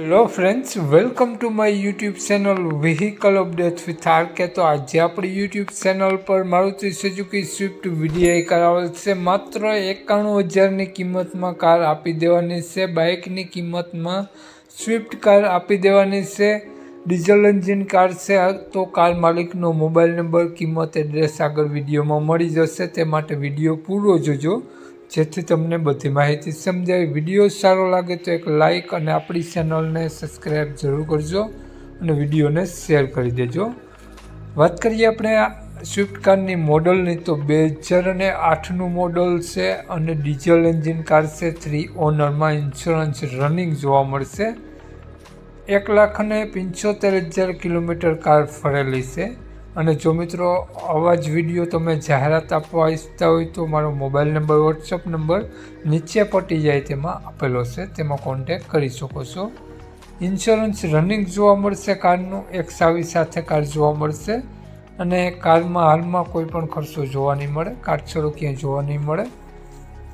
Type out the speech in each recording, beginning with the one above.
Hello friends welcome to my YouTube channel vehicle update with R K તો આજે આપણી YouTube channel પર Maruti Suzuki Swift VDI કરાવેલ છે. માત્ર એકાણું હજારની કિંમતમાં કાર આપી દેવાની છે. બાઇકની કિંમતમાં સ્વિફ્ટ કાર આપી દેવાની છે. ડીઝલ એન્જિન કાર છે. તો કાર માલિકનો મોબાઈલ નંબર કિંમત એડ્રેસ આગળ વિડીયોમાં મળી જશે. તે માટે વીડિયો પૂરો જોજો. જેથી તમને બધી માહિતી સમજાય. વીડિયો સારો લાગે તો એક લાઈક અને આપણી ચેનલને સબસ્ક્રાઈબ જરૂર કરજો અને વિડીયોને શેર કરી દેજો. વાત કરીએ આપણે સ્વિફ્ટ કારની મોડલની તો બે હજાર અને આઠનું મોડલ છે અને ડીઝલ એન્જિન કાર છે. થ્રી ઓનરમાં ઇન્સ્યોરન્સ રનિંગ જોવા મળશે. એક લાખ અને પંચોતેર હજાર કિલોમીટર કાર ફરેલી છે. અને જો મિત્રો, આવા જ વીડિયો તમે જાહેરાત આપવા ઈચ્છતા હોય તો મારો મોબાઈલ નંબર વોટ્સઅપ નંબર નીચે પટી જાય તેમાં આપેલો છે. તેમાં કોન્ટેક કરી શકો છો. ઇન્સ્યોરન્સ રનિંગ જોવા મળશે, કારનું એક સાવી સાથે કાર જોવા મળશે. અને કારમાં હાલમાં કોઈ પણ ખર્ચો જોવા નહીં મળે. કાટછડો ક્યાંય જોવા નહીં મળે.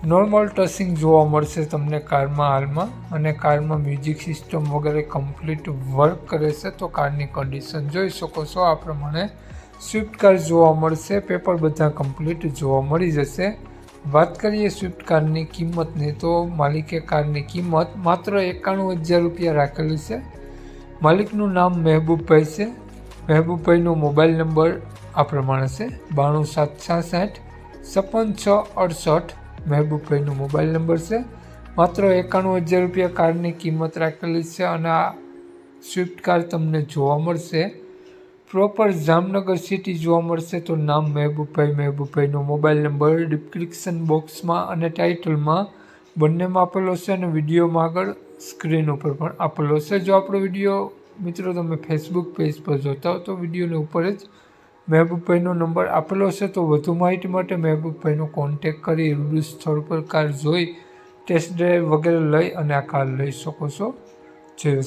નોર્મલ ટસિંગ જોવા મળશે તમને કારમાં, હાલમાં. અને કારમાં મ્યુઝિક સિસ્ટમ વગેરે કમ્પ્લીટ વર્ક કરે છે, તો કારની કન્ડિશન જોઈ શકો છો. આ પ્રમાણે સ્વિફ્ટ કાર જોવા મળશે પેપર બધા કમ્પ્લીટ જોવા મળી જશે. વાત કરીએ સ્વિફ્ટ કારની કિંમતની, તો માલિકે કારની કિંમત માત્ર એકાણું હજાર રૂપિયા રાખેલી છે. માલિકનું નામ મહેબૂબભાઈ છે. મહેબૂબભાઈનો મોબાઈલ નંબર આ પ્રમાણે છે, બાણું સાત છાસઠ, છપ્પન છ અડસઠ મહેબૂબભાઈનો મોબાઈલ નંબર છે. માત્ર એકાણું હજાર રૂપિયા કારની કિંમત રાખેલી છે અને આ સ્વિફ્ટ કાર તમને જોવા મળશે. પ્રોપર જામનગર સિટી જોવા મળશે તો નામ મહેબૂબભાઈ મહેબૂબભાઈનો મોબાઈલ નંબર ડિસ્ક્રિપ્શન બોક્સમાં અને ટાઇટલમાં બંનેમાં આપેલો છે અને વિડીયોમાં આગળ સ્ક્રીન ઉપર પણ આપેલો છે. જો આપણો વીડિયો મિત્રો તમે ફેસબુક પેજ પર જોતા હો તો વિડીયોની ઉપર જ મહેબૂબભાઈનો નંબર આપેલો છે, તો વધુ માહિતી માટે મહેબૂબભાઈનો કોન્ટેક કરી રૂબરૂ સ્થળ પર કાર જોઈ ટેસ્ટ ડ્રાઈવ વગેરે લઈ અને આ કાર લઈ શકો છો. જય